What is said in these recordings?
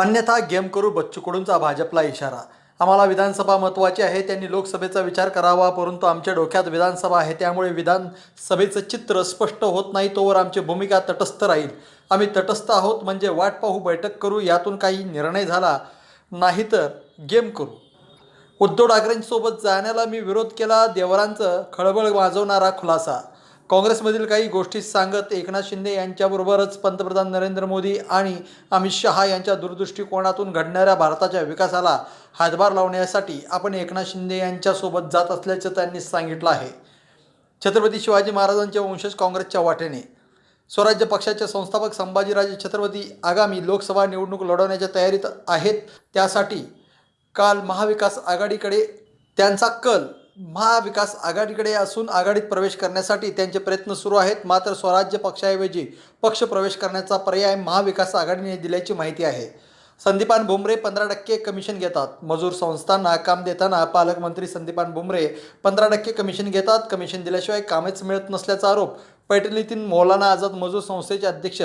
अन्यथा गेम करू बच्चूकडूंचा भाजपला इशारा. आम्हाला विधानसभा महत्त्वाची आहे त्यांनी लोकसभेचा विचार करावा परंतु आमच्या डोक्यात विधानसभा आहे त्यामुळे विधानसभेचं चित्र स्पष्ट होत नाही तोवर आमची भूमिका तटस्थ राहील. आम्ही तटस्थ आहोत म्हणजे वाट पाहू बैठक करू यातून काही निर्णय झाला नाही तर गेम करू. उद्धव ठाकरेंसोबत जाण्याला मी विरोध केला देवरांचं खळबळ वाजवणारा खुलासा. काँग्रेसमधील काही गोष्टी सांगत एकनाथ शिंदे यांच्याबरोबरच पंतप्रधान नरेंद्र मोदी आणि अमित शहा यांच्या दूरदृष्टिकोनातून घडणाऱ्या भारताच्या विकासाला हातभार लावण्यासाठी आपण एकनाथ शिंदे यांच्यासोबत जात असल्याचं त्यांनी सांगितलं आहे. छत्रपती शिवाजी महाराजांचे वंशज काँग्रेसच्या वाटेने. स्वराज्य पक्षाचे संस्थापक संभाजीराजे छत्रपती आगामी लोकसभा निवडणूक लढवण्याच्या तयारीत आहेत. त्यासाठी काल महाविकास आघाडीकडे त्यांचा कल महाविकास आघाडीकडे असून आघाडीत प्रवेश करण्यासाठी त्यांचे प्रयत्न सुरू आहेत. मात्र स्वराज्य पक्षाऐवजी पक्ष प्रवेश करण्याचा पर्याय महाविकास आघाडीने दिल्याची माहिती आहे. संदीपान भुमरे पंधरा टक्के कमिशन घेतात. मजूर संस्थांना काम देताना पालकमंत्री संदीपान भुमरे पंधरा टक्के कमिशन घेतात. कमिशन दिल्याशिवाय कामेच मिळत नसल्याचा आरोप पैठणीतील मौलाना आझाद मजूर संस्थेचे अध्यक्ष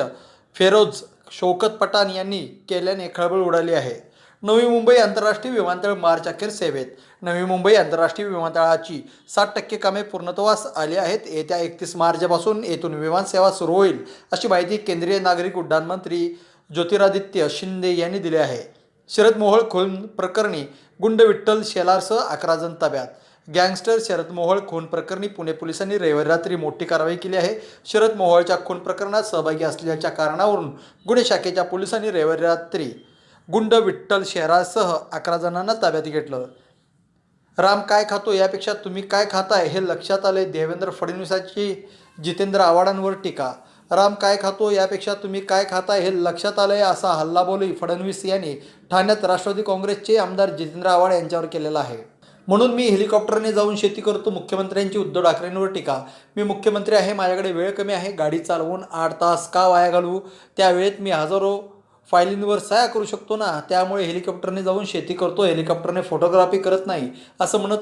फेरोज शौकत पठाण यांनी केल्याने खळबळ उडाली आहे. नवी मुंबई आंतरराष्ट्रीय विमानतळ मार्च अखेर सेवेत. नवी मुंबई आंतरराष्ट्रीय विमानतळाची साठ टक्के कामे पूर्णत्वास आली आहेत. येत्या एकतीस मार्चपासून येथून विमानसेवा सुरू होईल अशी माहिती केंद्रीय नागरिक उड्डाण मंत्री ज्योतिरादित्य शिंदे यांनी दिली आहे. शरद मोहोळ खून प्रकरणी गुंड विठ्ठल शेलारसह अकरा जण ताब्यात. गँगस्टर शरद मोहोळ खून प्रकरणी पुणे पोलिसांनी रविवारी रात्री मोठी कारवाई केली आहे. शरद मोहोळच्या खून प्रकरणात सहभागी असल्याच्या कारणावरून गुन्हे शाखेच्या पोलिसांनी रविवारी रात्री गुंड विठ्ठल शहरासह अकरा जणांना ताब्यात घेतलं. राम काय खातो यापेक्षा तुम्ही काय खाताय हे लक्षात आले देवेंद्र फडणवीसांची जितेंद्र आव्हाडांवर टीका. राम काय खातो यापेक्षा तुम्ही काय खाताय हे लक्षात आलंय असा हल्लाबोली फडणवीस यांनी ठाण्यात राष्ट्रवादी काँग्रेसचे आमदार जितेंद्र आव्हाड यांच्यावर केलेला आहे. म्हणून मी हेलिकॉप्टरने जाऊन शेती करतो मुख्यमंत्र्यांची उद्धव ठाकरेंवर टीका. मी मुख्यमंत्री आहे माझ्याकडे वेळ कमी आहे गाडी चालवून आठ तास का वाया घालवू? त्यावेळेत मी हजारो फायलींवर सह्या करू शकतो ना त्यामुळे हेलिकॉप्टरने जाऊन शेती करतो हेलिकॉप्टरने फोटोग्राफी करत नाही असं म्हणत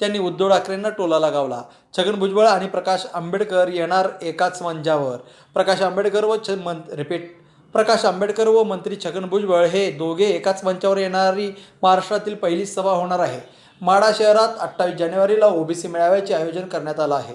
त्यांनी उद्धव ठाकरेंना टोला लगावला. छगन भुजबळ आणि प्रकाश आंबेडकर येणार एकाच मंचावर. प्रकाश आंबेडकर व छ मं रिपीट प्रकाश आंबेडकर व मंत्री छगन भुजबळ हे दोघे एकाच मंचावर येणारी महाराष्ट्रातील पहिली सभा होणार आहे. माडा शहरात अठ्ठावीस जानेवारीला ओबीसी मेळाव्याचे आयोजन करण्यात आलं आहे.